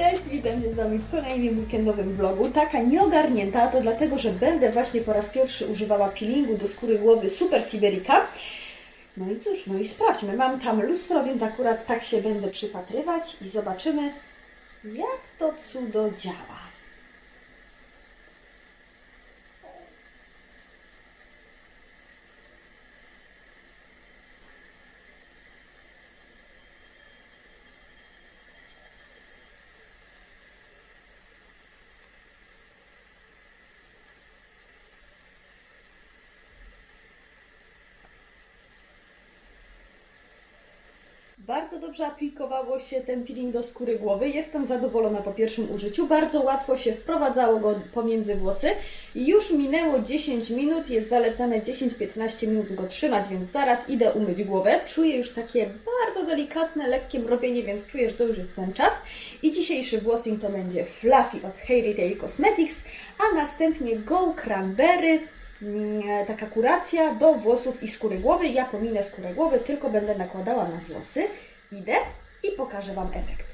Cześć, witam się z Wami w kolejnym weekendowym vlogu. Taka nieogarnięta, to dlatego, że będę właśnie po raz pierwszy używała peelingu do skóry głowy Super Siberica. No i cóż, no i sprawdźmy. Mam tam lustro, więc akurat tak się będę przypatrywać i zobaczymy, jak to cudo działa. Bardzo dobrze aplikowało się ten peeling do skóry głowy. Jestem zadowolona po pierwszym użyciu. Bardzo łatwo się wprowadzało go pomiędzy włosy. Już minęło 10 minut, jest zalecane 10-15 minut go trzymać, więc zaraz idę umyć głowę. Czuję już takie bardzo delikatne, lekkie mrowienie, więc czuję, że to już jest ten czas. I dzisiejszy włosing to będzie Fluffy od Hailey Tail Cosmetics, a następnie Go Cranberry mm, taka kuracja do włosów i skóry głowy. Ja pominę skórę głowy, tylko będę nakładała na włosy. Idę i pokażę Wam efekt.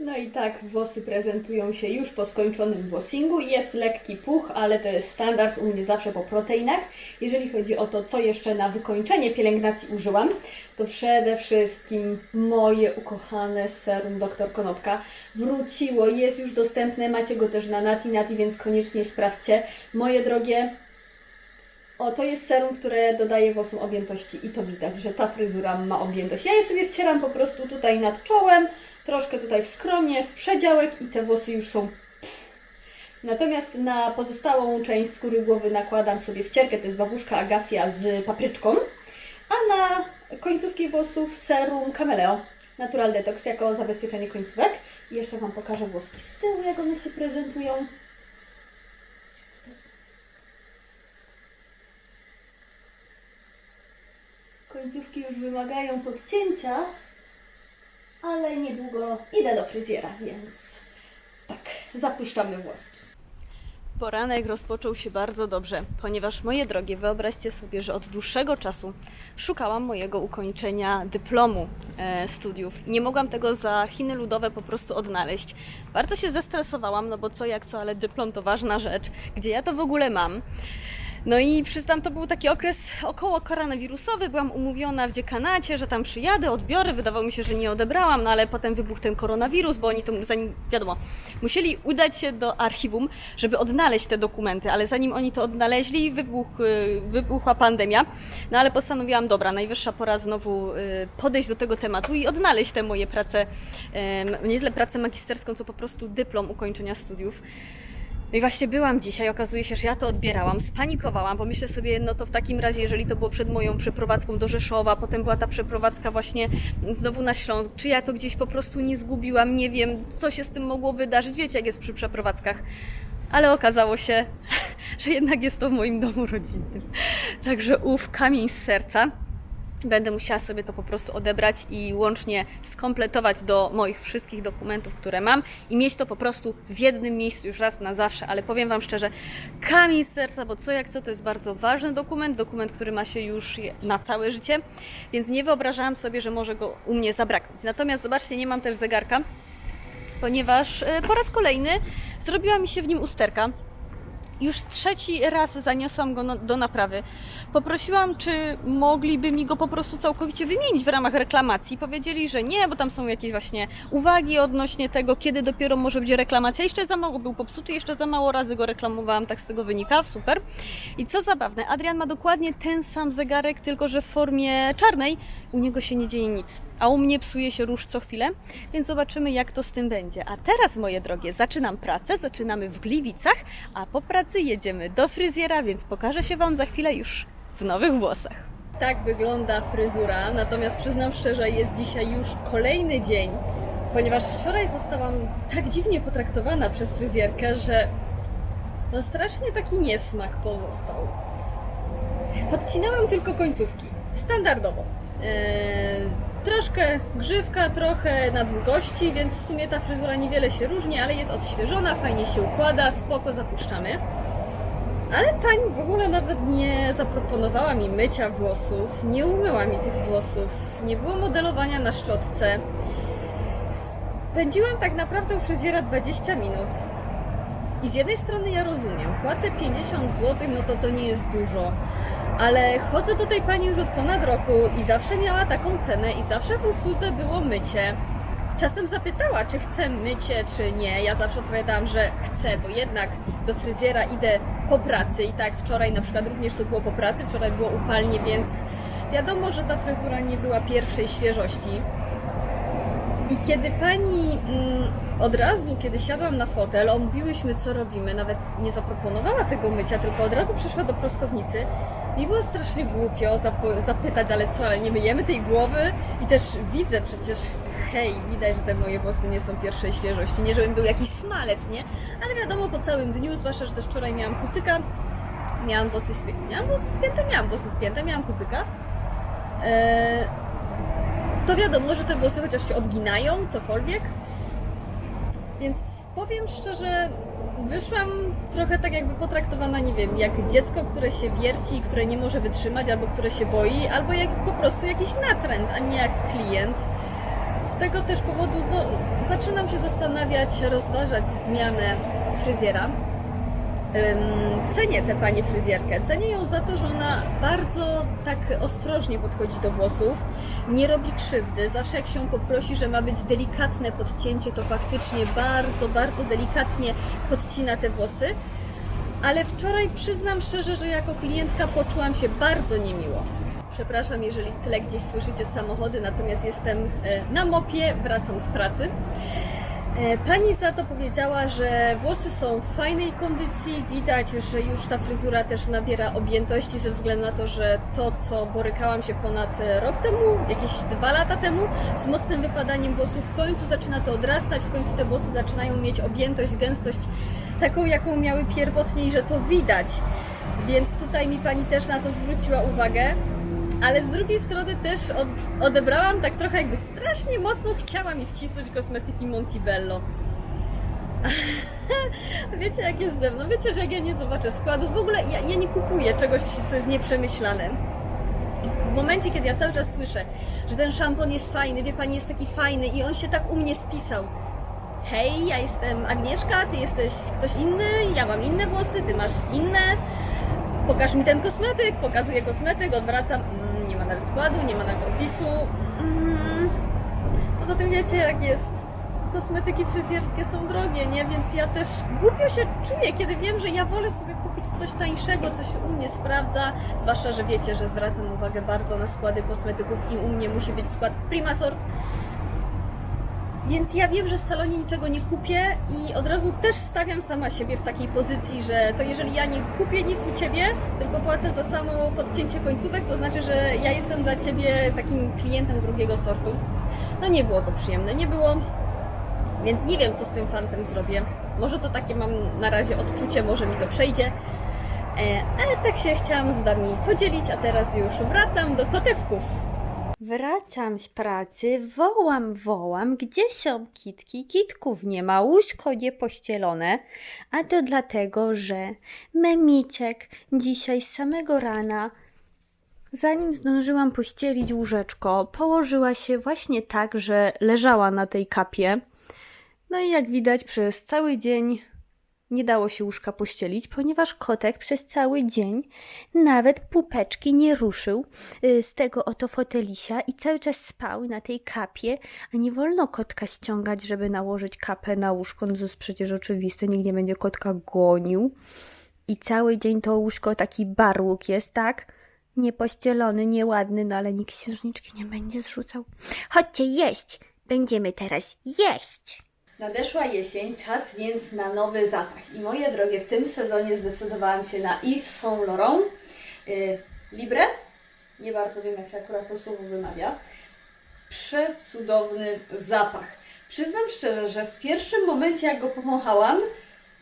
No i tak włosy prezentują się już po skończonym włosingu. Jest lekki puch, ale to jest standard u mnie zawsze po proteinach. Jeżeli chodzi o to, co jeszcze na wykończenie pielęgnacji użyłam, to przede wszystkim moje ukochane serum Dr. Konopka wróciło, jest już dostępne, macie go też na Nati Nati, więc koniecznie sprawdźcie. Moje drogie, o, to jest serum, które dodaje włosom objętości i to widać, że ta fryzura ma objętość. Ja je sobie wcieram po prostu tutaj nad czołem, troszkę tutaj w skronie, w przedziałek i te włosy już są. Natomiast na pozostałą część skóry głowy nakładam sobie wcierkę, to jest babuszka Agafia z papryczką, a na końcówki włosów serum Cameleo Natural Detox jako zabezpieczenie końcówek. I jeszcze Wam pokażę włoski z tyłu, jak one się prezentują. Końcówki już wymagają podcięcia, ale niedługo idę do fryzjera, więc tak, zapuszczamy włoski. Poranek rozpoczął się bardzo dobrze, ponieważ moje drogie, wyobraźcie sobie, że od dłuższego czasu szukałam mojego ukończenia dyplomu e, studiów. Nie mogłam tego za Chiny Ludowe po prostu odnaleźć. Bardzo się zestresowałam, no bo co jak co, ale dyplom to ważna rzecz. Gdzie ja to w ogóle mam? No i przyznam, to był taki okres około koronawirusowy. Byłam umówiona w dziekanacie, że tam przyjadę, odbiorę. Wydawało mi się, że nie odebrałam, no ale potem wybuchł ten koronawirus, bo oni to, zanim, wiadomo, musieli udać się do archiwum, żeby odnaleźć te dokumenty, ale zanim oni to odnaleźli, wybuch, y, wybuchła pandemia. No ale postanowiłam, dobra, najwyższa pora znowu y, podejść do tego tematu i odnaleźć te moje prace, nie tyle pracę magisterską, co po prostu dyplom ukończenia studiów. No i właśnie byłam dzisiaj, okazuje się, że ja to odbierałam, spanikowałam, bo myślę sobie, no to w takim razie, jeżeli to było przed moją przeprowadzką do Rzeszowa, potem była ta przeprowadzka właśnie znowu na Śląsk, czy ja to gdzieś po prostu nie zgubiłam, nie wiem, co się z tym mogło wydarzyć, wiecie jak jest przy przeprowadzkach. Ale okazało się, że jednak jest to w moim domu rodzinnym. Także ów kamień z serca. Będę musiała sobie to po prostu odebrać i łącznie skompletować do moich wszystkich dokumentów, które mam i mieć to po prostu w jednym miejscu już raz na zawsze. Ale powiem Wam szczerze, kamień serca, bo co jak co, to jest bardzo ważny dokument, dokument, który ma się już na całe życie, więc nie wyobrażałam sobie, że może go u mnie zabraknąć. Natomiast zobaczcie, nie mam też zegarka, ponieważ e, po raz kolejny zrobiła mi się w nim usterka. Już trzeci raz zaniosłam go no, do naprawy. Poprosiłam, czy mogliby mi go po prostu całkowicie wymienić w ramach reklamacji. Powiedzieli, że nie, bo tam są jakieś właśnie uwagi odnośnie tego, kiedy dopiero może być reklamacja. Jeszcze za mało był popsuty, jeszcze za mało razy go reklamowałam, tak z tego wynika, super. I co zabawne, Adrian ma dokładnie ten sam zegarek, tylko że w formie czarnej. U niego się nie dzieje nic, a u mnie psuje się róż co chwilę, więc zobaczymy, jak to z tym będzie. A teraz, moje drogie, zaczynam pracę, zaczynamy w Gliwicach, a po pracy jedziemy do fryzjera, więc pokażę się Wam za chwilę już w nowych włosach. Tak wygląda fryzura, natomiast przyznam szczerze, jest dzisiaj już kolejny dzień, ponieważ wczoraj zostałam tak dziwnie potraktowana przez fryzjerkę, że no strasznie taki niesmak pozostał. Podcinałam tylko końcówki, standardowo. Eee, troszkę grzywka, trochę na długości, więc w sumie ta fryzura niewiele się różni, ale jest odświeżona, fajnie się układa, spoko, zapuszczamy. Ale pani w ogóle nawet nie zaproponowała mi mycia włosów, nie umyła mi tych włosów, nie było modelowania na szczotce. Spędziłam tak naprawdę u fryzjera 20 minut. I z jednej strony ja rozumiem, płacę 50 zł, no to to nie jest dużo. Ale chodzę do tej pani już od ponad roku i zawsze miała taką cenę i zawsze w usłudze było mycie. Czasem zapytała, czy chcę mycie, czy nie. Ja zawsze odpowiadałam, że chcę, bo jednak do fryzjera idę po pracy i tak wczoraj na przykład również to było po pracy, wczoraj było upalnie, więc wiadomo, że ta fryzura nie była pierwszej świeżości. I kiedy pani mm, od razu, kiedy siadłam na fotel, omówiłyśmy co robimy, nawet nie zaproponowała tego mycia, tylko od razu przyszła do prostownicy, mi było strasznie głupio zap- zapytać, ale co, ale nie myjemy tej głowy? I też widzę przecież, hej, widać, że te moje włosy nie są pierwszej świeżości, nie żebym był jakiś smalec, nie? Ale wiadomo, po całym dniu, zwłaszcza, że też wczoraj miałam kucyka, miałam włosy spięte, miałam włosy spięte, miałam włosy spięte, miałam kucyka. Eee, to wiadomo, że te włosy chociaż się odginają, cokolwiek. Więc powiem szczerze, wyszłam trochę tak jakby potraktowana, nie wiem, jak dziecko, które się wierci, które nie może wytrzymać, albo które się boi, albo jak po prostu jakiś natręt, a nie jak klient. Z tego też powodu no, zaczynam się zastanawiać, rozważać zmianę fryzjera. Cenię tę pani fryzjerkę. Cenię ją za to, że ona bardzo tak ostrożnie podchodzi do włosów, nie robi krzywdy. Zawsze jak się poprosi, że ma być delikatne podcięcie, to faktycznie bardzo, bardzo delikatnie podcina te włosy. Ale wczoraj przyznam szczerze, że jako klientka poczułam się bardzo niemiło. Przepraszam, jeżeli w tle gdzieś słyszycie samochody, natomiast jestem e, na mopie, wracam z pracy. E, Pani za to powiedziała, że włosy są w fajnej kondycji, widać, że już ta fryzura też nabiera objętości ze względu na to, że to, co borykałam się ponad e, rok temu, jakieś dwa lata temu, z mocnym wypadaniem włosów, w końcu zaczyna to odrastać, w końcu te włosy zaczynają mieć objętość, gęstość taką, jaką miały pierwotnie i że to widać. Więc tutaj mi Pani też na to zwróciła uwagę. Ale z drugiej strony też od, odebrałam tak trochę jakby strasznie mocno chciała mi wcisnąć kosmetyki Montibello. Wiecie jak jest ze mną, wiecie, że jak ja nie zobaczę składu, w ogóle ja, ja nie kupuję czegoś, co jest nieprzemyślane. I w momencie, kiedy ja cały czas słyszę, że ten szampon jest fajny, wie pani, jest taki fajny i on się tak u mnie spisał. Hej, ja jestem Agnieszka, ty jesteś ktoś inny, ja mam inne włosy, ty masz inne. Pokaż mi ten kosmetyk, pokazuję kosmetyk, odwracam. Mm, nie ma nawet składu, nie ma nawet opisu. Mm. Poza tym wiecie jak jest. Kosmetyki fryzjerskie są drogie, nie? Więc ja też głupio się czuję, kiedy wiem, że ja wolę sobie kupić coś tańszego, co się u mnie sprawdza. Zwłaszcza, że wiecie, że zwracam uwagę bardzo na składy kosmetyków i u mnie musi być skład Primasort. Więc ja wiem, że w salonie niczego nie kupię i od razu też stawiam sama siebie w takiej pozycji, że to jeżeli ja nie kupię nic u Ciebie, tylko płacę za samo podcięcie końcówek, to znaczy, że ja jestem dla Ciebie takim klientem drugiego sortu. No nie było to przyjemne, nie było. Więc nie wiem, co z tym fantem zrobię. Może to takie mam na razie odczucie, może mi to przejdzie. E, ale tak się chciałam z Wami podzielić, a teraz już wracam do kotewków. Wracam z pracy, wołam, wołam, gdzie są kitki? Kitków nie ma, łóżko nie pościelone. A to dlatego, że Memiczek dzisiaj z samego rana, zanim zdążyłam pościelić łóżeczko, położyła się właśnie tak, że leżała na tej kapie. No i jak widać, przez cały dzień nie dało się łóżka pościelić, ponieważ kotek przez cały dzień nawet pupeczki nie ruszył y, z tego oto fotelisia i cały czas spał na tej kapie, a nie wolno kotka ściągać, żeby nałożyć kapę na łóżko, no to jest przecież oczywiste, nikt nie będzie kotka gonił. I cały dzień to łóżko taki barłuk jest, tak? Niepościelony, nieładny, no ale nikt księżniczki nie będzie zrzucał. Chodźcie jeść! Będziemy teraz jeść! Nadeszła jesień, czas więc na nowy zapach. I moje drogie, w tym sezonie zdecydowałam się na Yves Saint Laurent y, Libre. Nie bardzo wiem, jak się akurat to słowo wymawia. Przecudowny zapach. Przyznam szczerze, że w pierwszym momencie, jak go powąchałam,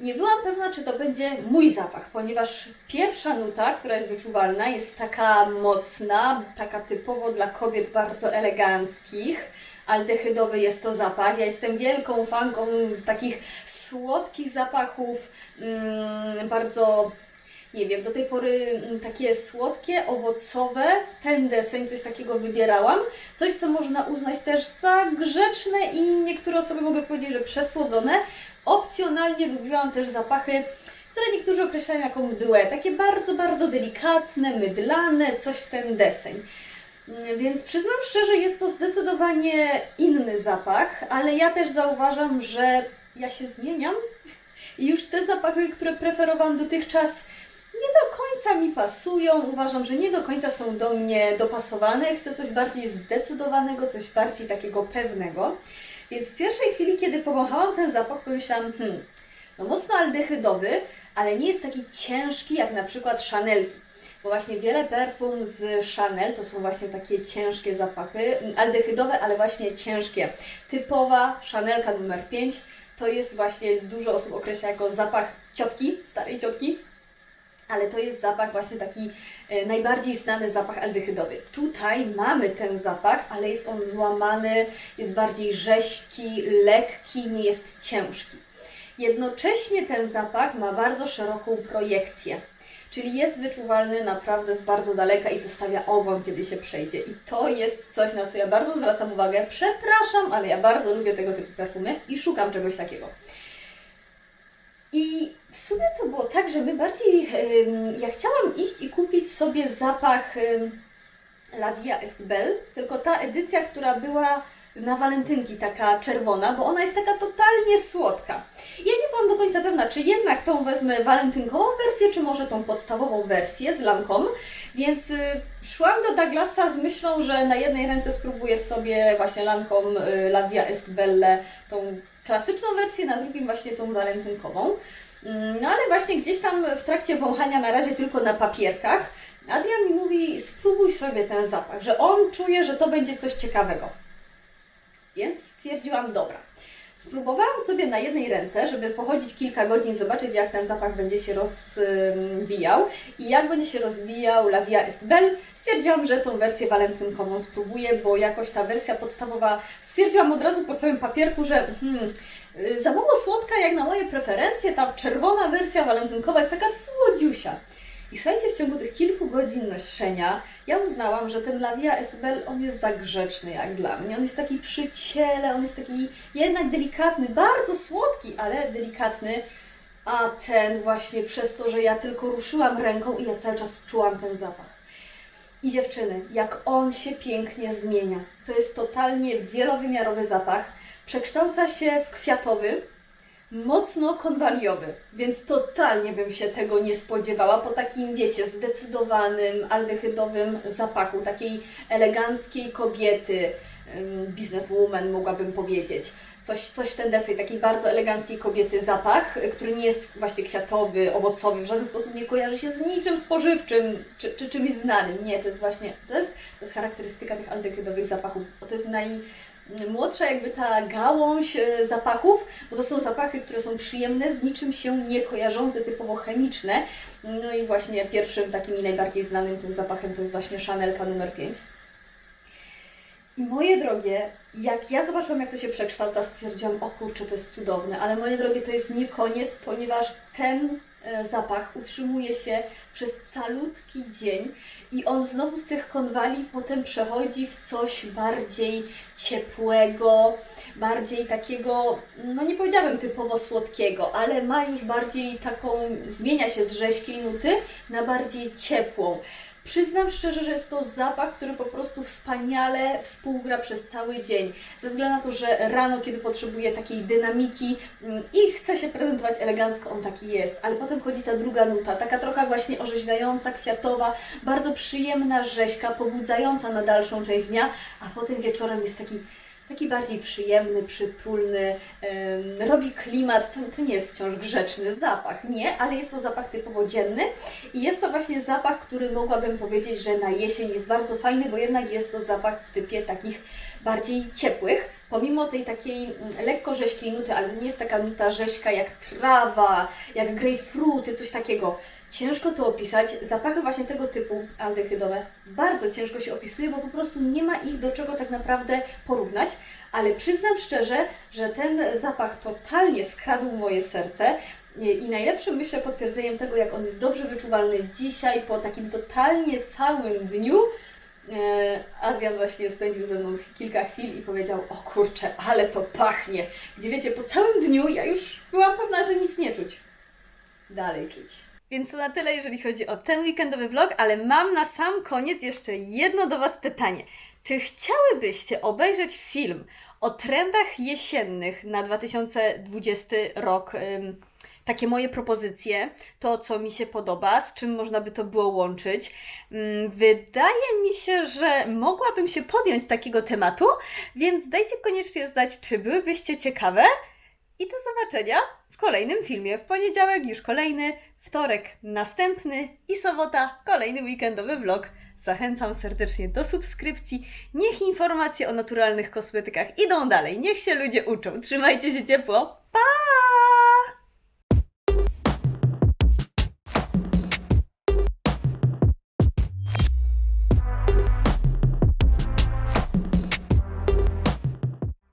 nie byłam pewna, czy to będzie mój zapach, ponieważ pierwsza nuta, która jest wyczuwalna, jest taka mocna, taka typowo dla kobiet bardzo eleganckich. Aldehydowy jest to zapach. Ja jestem wielką fanką z takich słodkich zapachów, mm, bardzo nie wiem, do tej pory mm, takie słodkie, owocowe, w ten deseń coś takiego wybierałam. Coś, co można uznać też za grzeczne i niektóre osoby mogą powiedzieć, że przesłodzone. Opcjonalnie lubiłam też zapachy, które niektórzy określają jako mdłe, takie bardzo, bardzo delikatne, mydlane, coś w ten deseń. Więc przyznam szczerze, jest to zdecydowanie inny zapach, ale ja też zauważam, że ja się zmieniam i już te zapachy, które preferowałam dotychczas, nie do końca mi pasują. Uważam, że nie do końca są do mnie dopasowane. Chcę coś bardziej zdecydowanego, coś bardziej takiego pewnego. Więc w pierwszej chwili, kiedy powąchałam ten zapach, pomyślałam, hmm, no mocno aldehydowy, ale nie jest taki ciężki jak na przykład Chanelki. Bo właśnie wiele perfum z Chanel to są właśnie takie ciężkie zapachy, aldehydowe, ale właśnie ciężkie. Typowa Chanelka numer 5 to jest właśnie, dużo osób określa jako zapach ciotki, starej ciotki, ale to jest zapach właśnie taki e, najbardziej znany zapach aldehydowy. Tutaj mamy ten zapach, ale jest on złamany, jest bardziej rześki, lekki, nie jest ciężki. Jednocześnie ten zapach ma bardzo szeroką projekcję, czyli jest wyczuwalny naprawdę z bardzo daleka i zostawia ogon, kiedy się przejdzie. I to jest coś, na co ja bardzo zwracam uwagę. Przepraszam, ale ja bardzo lubię tego typu perfumy i szukam czegoś takiego. I w sumie to było tak, że my bardziej. ym, ja chciałam iść i kupić sobie zapach ym, La Via Est Belle, tylko ta edycja, która była na walentynki, taka czerwona, bo ona jest taka totalnie słodka. Ja do końca pewna, czy jednak tą wezmę walentynkową wersję, czy może tą podstawową wersję z Lancome, więc y, szłam do Douglasa z myślą, że na jednej ręce spróbuję sobie właśnie Lancome y, La Via Est Belle, tą klasyczną wersję, na drugim właśnie tą walentynkową. Mm, No ale właśnie gdzieś tam w trakcie wąchania, na razie tylko na papierkach, Adrian mi mówi, spróbuj sobie ten zapach, że on czuje, że to będzie coś ciekawego. Więc stwierdziłam, dobra. Spróbowałam sobie na jednej ręce, żeby pochodzić kilka godzin, zobaczyć jak ten zapach będzie się rozwijał i jak będzie się rozwijał La Via Est. Stwierdziłam, że tą wersję walentynkową spróbuję, bo jakoś ta wersja podstawowa, stwierdziłam od razu po swoim papierku, że hmm, y, za mało słodka jak na moje preferencje, ta czerwona wersja walentynkowa jest taka słodziusia. I słuchajcie, w ciągu tych kilku godzin noszenia ja uznałam, że ten La Via Est Belle, on jest za grzeczny jak dla mnie. On jest taki przy ciele, on jest taki jednak delikatny, bardzo słodki, ale delikatny. A ten właśnie przez to, że ja tylko ruszyłam ręką i ja cały czas czułam ten zapach. I dziewczyny, jak on się pięknie zmienia. To jest totalnie wielowymiarowy zapach. Przekształca się w kwiatowy, mocno konwaliowy, więc totalnie bym się tego nie spodziewała po takim, wiecie, zdecydowanym, aldehydowym zapachu, takiej eleganckiej kobiety, ym, businesswoman mogłabym powiedzieć. Coś, coś w ten deseń, takiej bardzo eleganckiej kobiety zapach, który nie jest właśnie kwiatowy, owocowy, w żaden sposób nie kojarzy się z niczym spożywczym czy, czy czymś znanym. Nie, to jest właśnie, to jest, to jest charakterystyka tych aldehydowych zapachów, to jest naj, młodsza jakby ta gałąź e, zapachów, bo to są zapachy, które są przyjemne, z niczym się nie kojarzące, typowo chemiczne. No i właśnie pierwszym takim i najbardziej znanym tym zapachem to jest właśnie Chanelka numer 5. I moje drogie, jak ja zobaczyłam, jak to się przekształca, stwierdziłam, o kurczę, to jest cudowne, ale moje drogie, to jest nie koniec, ponieważ ten zapach utrzymuje się przez calutki dzień i on znowu z tych konwali potem przechodzi w coś bardziej ciepłego, bardziej takiego, no nie powiedziałabym typowo słodkiego, ale ma już bardziej taką, zmienia się z rzeźkiej nuty na bardziej ciepłą. Przyznam szczerze, że jest to zapach, który po prostu wspaniale współgra przez cały dzień. Ze względu na to, że rano, kiedy potrzebuje takiej dynamiki mm, i chce się prezentować elegancko, on taki jest. Ale potem chodzi ta druga nuta, taka trochę właśnie orzeźwiająca, kwiatowa, bardzo przyjemna rzeźka, pobudzająca na dalszą część dnia, a potem wieczorem jest taki taki bardziej przyjemny, przytulny, robi klimat, to, to nie jest wciąż grzeczny zapach, nie, ale jest to zapach typowo dzienny i jest to właśnie zapach, który mogłabym powiedzieć, że na jesień jest bardzo fajny, bo jednak jest to zapach w typie takich bardziej ciepłych, pomimo tej takiej mm, lekko rzeźkiej nuty, ale to nie jest taka nuta rzeźka jak trawa, jak grejpfruty, coś takiego. Ciężko to opisać. Zapachy właśnie tego typu aldehydowe bardzo ciężko się opisuje, bo po prostu nie ma ich do czego tak naprawdę porównać. Ale przyznam szczerze, że ten zapach totalnie skradł moje serce I najlepszym, myślę, potwierdzeniem tego, jak on jest dobrze wyczuwalny dzisiaj, po takim totalnie całym dniu, e, Adrian właśnie spędził ze mną kilka chwil i powiedział, o kurczę, ale to pachnie. Gdzie wiecie, po całym dniu ja już byłam pewna, że nic nie czuć. Dalej czuć. Więc to na tyle, jeżeli chodzi o ten weekendowy vlog, ale mam na sam koniec jeszcze jedno do Was pytanie. Czy chciałybyście obejrzeć film o trendach jesiennych na 2020 rok? Takie moje propozycje, to co mi się podoba, z czym można by to było łączyć. Wydaje mi się, że mogłabym się podjąć takiego tematu, więc dajcie koniecznie znać, czy byłybyście ciekawe. I do zobaczenia w kolejnym filmie. W poniedziałek już kolejny, wtorek następny i sobota kolejny weekendowy vlog. Zachęcam serdecznie do subskrypcji. Niech informacje o naturalnych kosmetykach idą dalej. Niech się ludzie uczą. Trzymajcie się ciepło. Pa!